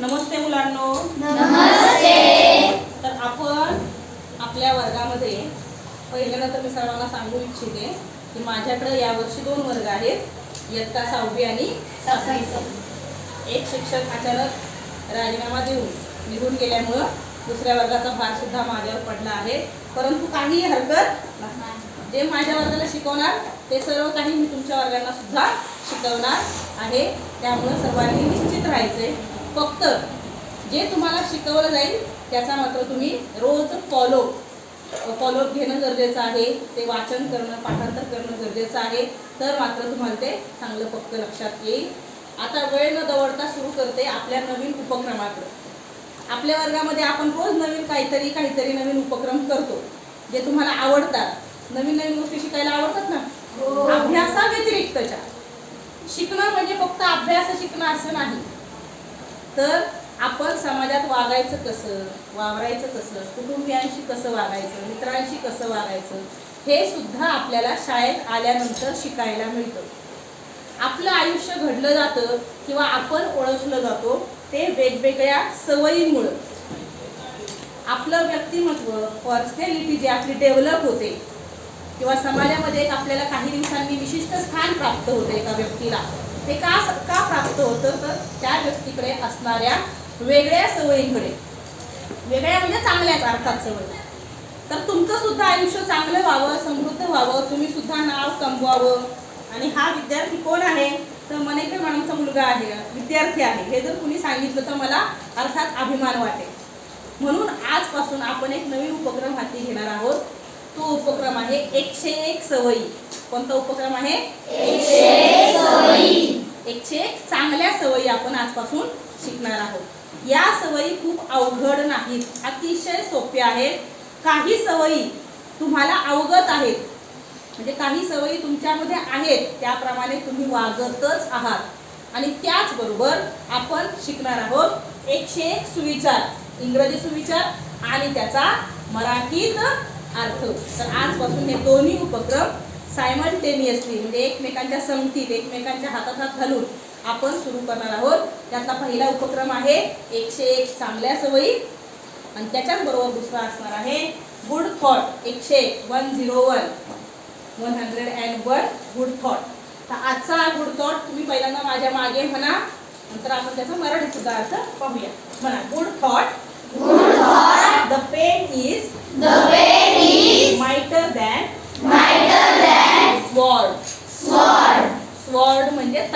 नमस्ते मुलांनो. नमस्ते. तर आपण आपल्या वर्गामध्ये पहिल्यांदा तर मी सर्वांना सांगू इच्छिते की माझ्याकडे यावर्षी दोन वर्ग आहेत इयत्ता सहावी आणि सातवी. एक शिक्षक अचानक राजीनामा देऊन निघून गेल्यामुळं दुसऱ्या वर्गाचा भार सुद्धा माझ्यावर पडला आहे. परंतु काही हरकत. जे माझ्या वर्गाला शिकवणार ते सर्व काही मी तुमच्या वर्गांना सुद्धा शिकवणार आहे. त्यामुळं सर्वांनी निश्चित राहायचे फक्त जे तुम्हाला शिकवलं जाईल त्याचा मात्र तुम्ही रोज फॉलो फॉलोअप घेणं गरजेचं आहे ते वाचन करणं पाठांतर करणं गरजेचं आहे तर मात्र तुम्हाला ते चांगलं पक्क लक्षात येईल. आता वेळ न दवडता सुरू करते आपल्या नवीन उपक्रमाकडे. आपल्या वर्गामध्ये आपण रोज नवीन काहीतरी काहीतरी नवीन उपक्रम करतो जे तुम्हाला आवडतात. नवीन नवीन गोष्टी शिकायला आवडतात ना? हो. अभ्यासा व्यतिरिक्तच्या शिकणं म्हणजे फक्त अभ्यास शिकणं असं नाही. तर आपण समाजात वागायचं कसं वावरायचं कसं कुटुंबियांशी कसं वागायचं मित्रांशी कसं वागायचं हे सुद्धा आपल्याला शाळेत आल्यानंतर शिकायला मिळतं. आपलं आयुष्य घडलं जातं किंवा आपण ओळखलं जातो ते वेगवेगळ्या सवयीमुळं. आपलं व्यक्तिमत्व पर्सनॅलिटी जी आपली डेव्हलप होते किंवा समाजामध्ये एक आपल्याला काही दिवसांनी विशिष्ट स्थान प्राप्त होते एका व्यक्तीला. ते का का प्राप्त होतं? तर त्या व्यक्तीकडे असणाऱ्या वेगळ्या सवयींकडे. वेगळ्या म्हणजे चांगल्याच अर्थात सवयी. तर तुमचं सुद्धा आयुष्य चांगलं व्हावं समृद्ध व्हावं तुम्ही सुद्धा नाव कमवावं आणि हा विद्यार्थी कोण आहे? तर मनेकर मॅडमचा मुलगा आहे विद्यार्थी आहे. हे जर कुणी सांगितलं तर मला अर्थात अभिमान वाटेल. म्हणून आजपासून आपण एक नवीन उपक्रम हाती घेणार आहोत. तो उपक्रम आहे एकशे एक सवयी. कोणता उपक्रम आहे? एकशे एक एकशे चांगल्या सवयी आपण आजपासून शिकणार आहोत. या सवयी खूप अवघड नाहीत अतिशय सोप्या आहेत. काही सवयी तुम्हाला अवगत आहेत. म्हणजे काही सवयी तुमच्यामध्ये आहेत त्याप्रमाणे तुम्ही वागतच आहात. आणि त्याचबरोबर आपण शिकणार आहोत एकशे एक सुविचार इंग्रजी सुविचार आणि त्याचा मराठीत अर्थ. तर आजपासून हे दोन्ही उपक्रम सायमल्टेनियसली म्हणजे एकमेकांच्या संगतीत एकमेकांच्या हातात हात घालून आपण सुरू करणार आहोत. त्यातला पहिला उपक्रम आहे एकशे एक चांगल्या सवयी. आणि त्याच्याच बरोबर दुसरा असणार आहे गुड थॉट एकशे one zero one. One hundred and one good thought. तर आजचा गुड थॉट तुम्ही पहिल्यांदा माझ्या मागे म्हणा. नंतर आपण त्याचा मराठी सुद्धा अर्थ पाहूया. म्हणा good thought. The pen is The pain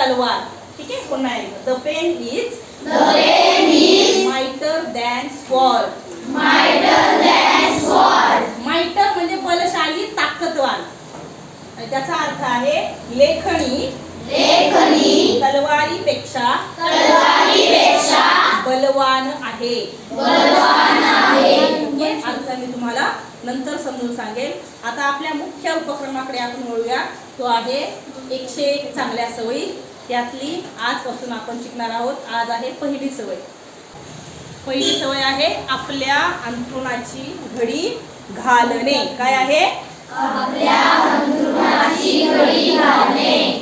तलवार. ठीक आहे? पुन्हा एकदा the pen is The pain is mightier than sword mightier than sword. Mightier म्हणजे बलशाली ताकदवान. त्याचा अर्थ आहे लेखणी. लेखनी तलवारीपेक्षा तलवारीपेक्षा बलवान आहे. बलवान आहे. हे अर्थ मी तुम्हाला नंतर समजून सांगेल आता आपल्या मुख्य उपक्रमाकडे आपण वळूया. तो आहे एकशे एक चांगल्या सवयी. त्यातली आजपासून आपण शिकणार आहोत. आज आहे पहिली सवय. पहिली सवय आहे आपल्या अंथरुणाची घडी घालणे. काय आहे?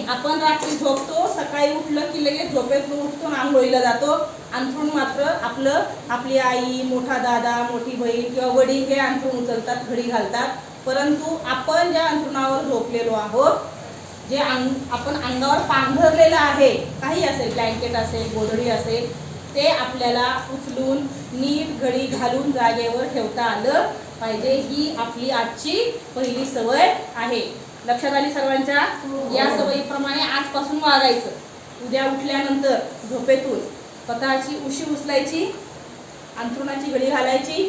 आपण रात्री झोपतो सकाळी उठलं की लगेच झोपेतून उठतो आंघोळीला जातो. अंथरूण मात्र आपलं आपली आई मोठा दादा मोठी बहीण किंवा वडील हे अंथरूण उचलतात घडी घालतात. परंतु आपण ज्या अंथरुणावर झोपलेलो आहोत जे अंग आपण अंगावर पांघरलेलं आहे काही असेल ब्लँकेट असेल गोधडी असेल ते आपल्याला उचलून नीट घडी घालून जागेवर ठेवता आलं पाहिजे. ही आपली आजची पहिली सवय आहे. लक्षात आली सर्वांच्या? या सवयीप्रमाणे आजपासून वागायचं. उद्या उठल्यानंतर झोपेतून स्वतःची उशी उचलायची अंथरुणाची घडी घालायची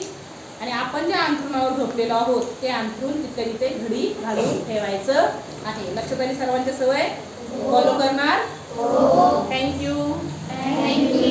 आणि आपण ज्या अंथरुणावर झोपलेलो आहोत ते अंथरून तिथे तिथे घडी घालून ठेवायचं आहे. लक्षात आली सर्वांच्या सवय. फॉलो करणार. Thank you thank you